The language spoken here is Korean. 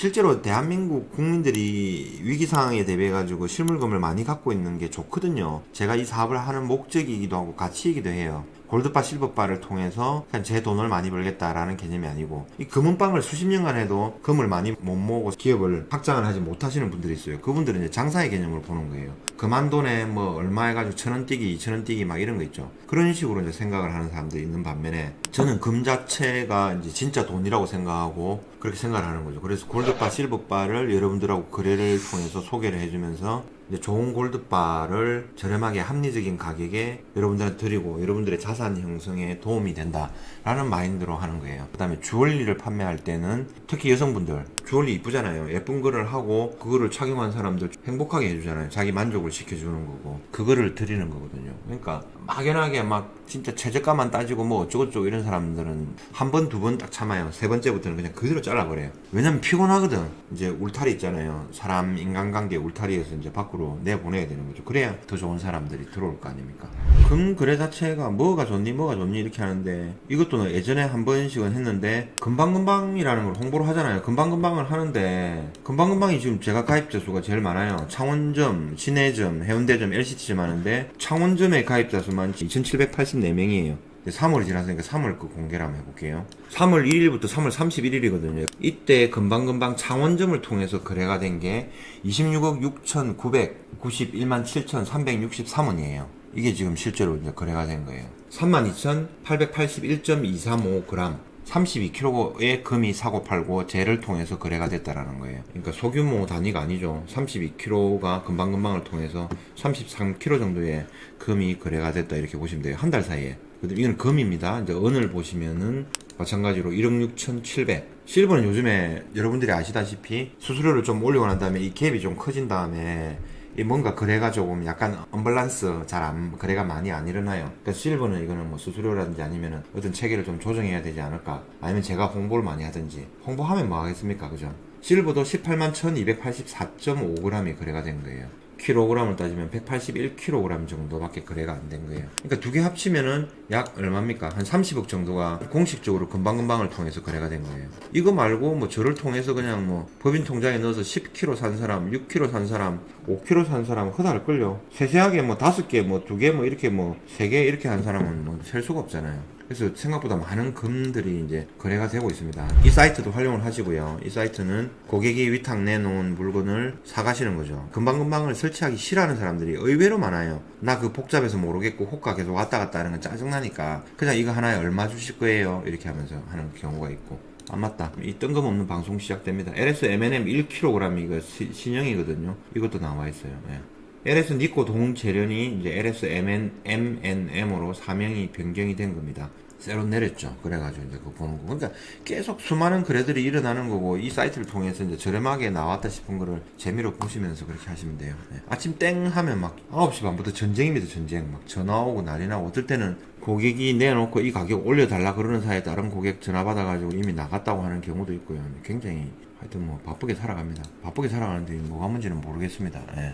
실제로 대한민국 국민들이 위기 상황에 대비해 가지고 실물금을 많이 갖고 있는 게 좋거든요. 제가 이 사업을 하는 목적이기도 하고 가치이기도 해요. 골드바 실버바를 통해서 그냥 제 돈을 많이 벌겠다라는 개념이 아니고 이 금은방을 수십 년간 해도 금을 많이 못 모으고 기업을 확장을 하지 못하시는 분들이 있어요. 그분들은 이제 장사의 개념으로 보는 거예요. 그만 돈에 뭐 얼마 해가지고 천 원 뛰기, 이천 원 뛰기 막 이런 거 있죠. 그런 식으로 이제 생각을 하는 사람들이 있는 반면에 저는 금 자체가 이제 진짜 돈이라고 생각하고 그렇게 생각을 하는 거죠. 그래서 골드바, 실버바를 여러분들하고 거래를 통해서 소개를 해주면서 좋은 골드바를 저렴하게 합리적인 가격에 여러분들한테 드리고 여러분들의 자산 형성에 도움이 된다라는 마인드로 하는 거예요. 그 다음에 주얼리를 판매할 때는 특히 여성분들 주얼리 이쁘잖아요. 예쁜 거를 하고 그거를 착용한 사람들 행복하게 해주잖아요. 자기 만족을 시켜주는 거고 그거를 드리는 거거든요. 그러니까 막연하게 막 진짜 최저가만 따지고 뭐 어쩌고저쩌고 이런 사람들은 한 번, 두 번 딱 참아요. 세 번째부터는 그냥 그대로 잘라버려요. 왜냐면 피곤하거든. 이제 울타리 있잖아요. 사람 인간관계 울타리에서 이제 밖으로 내보내야 되는 거죠. 그래야 더 좋은 사람들이 들어올 거 아닙니까? 금 거래 자체가 뭐가 좋니, 뭐가 좋니 이렇게 하는데 이것도 예전에 한 번씩은 했는데 금방금방이라는 걸 홍보를 하잖아요. 금방금방을 하는데 금방금방이 지금 제가 가입자 수가 제일 많아요. 창원점, 신해점, 해운대점, LCT점 하는데 창원점의 가입자 수만 2,784명이에요. 3월이 지났으니까 3월 그 공개를 한번 해볼게요. 3월 1일부터 3월 31일이거든요. 이때 금방금방 창원점을 통해서 거래가 된 게 26억 6,991만 7,363원이에요. 이게 지금 실제로 이제 거래가 된 거예요. 32,881.235g. 32kg의 금이 사고 팔고 재를 통해서 거래가 됐다라는 거예요. 그러니까 소규모 단위가 아니죠. 32kg가 금방금방을 통해서 33kg 정도의 금이 거래가 됐다 이렇게 보시면 돼요. 한 달 사이에. 이건 금입니다. 이제 은을 보시면은 마찬가지로 1억 6,700. 실버는 요즘에 여러분들이 아시다시피 수수료를 좀 올리고 난 다음에 이 갭이 좀 커진 다음에 이 뭔가 거래가 조금 약간 언밸런스 잘 안 거래가 많이 안 일어나요. 그러니까 실버는 이거는 뭐 수수료라든지 아니면은 어떤 체계를 좀 조정해야 되지 않을까? 아니면 제가 홍보를 많이 하든지 홍보하면 뭐 하겠습니까, 그죠? 실버도 18만 1,284.5g이 거래가 된 거예요. 킬로그램을 따지면 181kg 정도밖에 거래가 안 된 거예요. 그러니까 두 개 합치면은 약 얼마입니까? 한 30억 정도가 공식적으로 금방금방을 통해서 거래가 된 거예요. 이거 말고 뭐 저를 통해서 그냥 뭐 법인 통장에 넣어서 10kg 산 사람, 6kg 산 사람, 5kg 산 사람 허다할걸요. 세세하게 뭐 다섯 개, 뭐 두 개, 뭐 이렇게 뭐 세 개 이렇게 한 사람은 뭐 셀 수가 없잖아요. 그래서 생각보다 많은 금들이 이제 거래가 되고 있습니다. 이 사이트도 활용을 하시고요. 이 사이트는 고객이 위탁 내놓은 물건을 사가시는 거죠. 금방금방을 설치하기 싫어하는 사람들이 의외로 많아요. 나 그 복잡해서 모르겠고 호가 계속 왔다 갔다 하는 건 짜증나니까 그냥 이거 하나에 얼마 주실 거예요? 이렇게 하면서 하는 경우가 있고. 안 맞다. 이 뜬금없는 방송 시작됩니다. LS M&M 1kg 이거 시- 신형이거든요. 이것도 나와 있어요. 예. LS 니코 동재련이 이제 LS MN, MNM으로 사명이 변경이 된 겁니다. 새로 내렸죠. 그래가지고 이제 그거 보는 거. 그러니까 계속 수많은 거래들이 일어나는 거고 이 사이트를 통해서 이제 저렴하게 나왔다 싶은 거를 재미로 보시면서 그렇게 하시면 돼요. 네. 아침 땡 하면 막 9시 반부터 전쟁입니다. 전쟁. 막 전화 오고 난리 나고 어떨 때는 고객이 내놓고 이 가격 올려달라 그러는 사이에 다른 고객 전화 받아가지고 이미 나갔다고 하는 경우도 있고요. 굉장히 하여튼 뭐 바쁘게 살아갑니다. 바쁘게 살아가는데 뭐가 문제는 모르겠습니다. 예.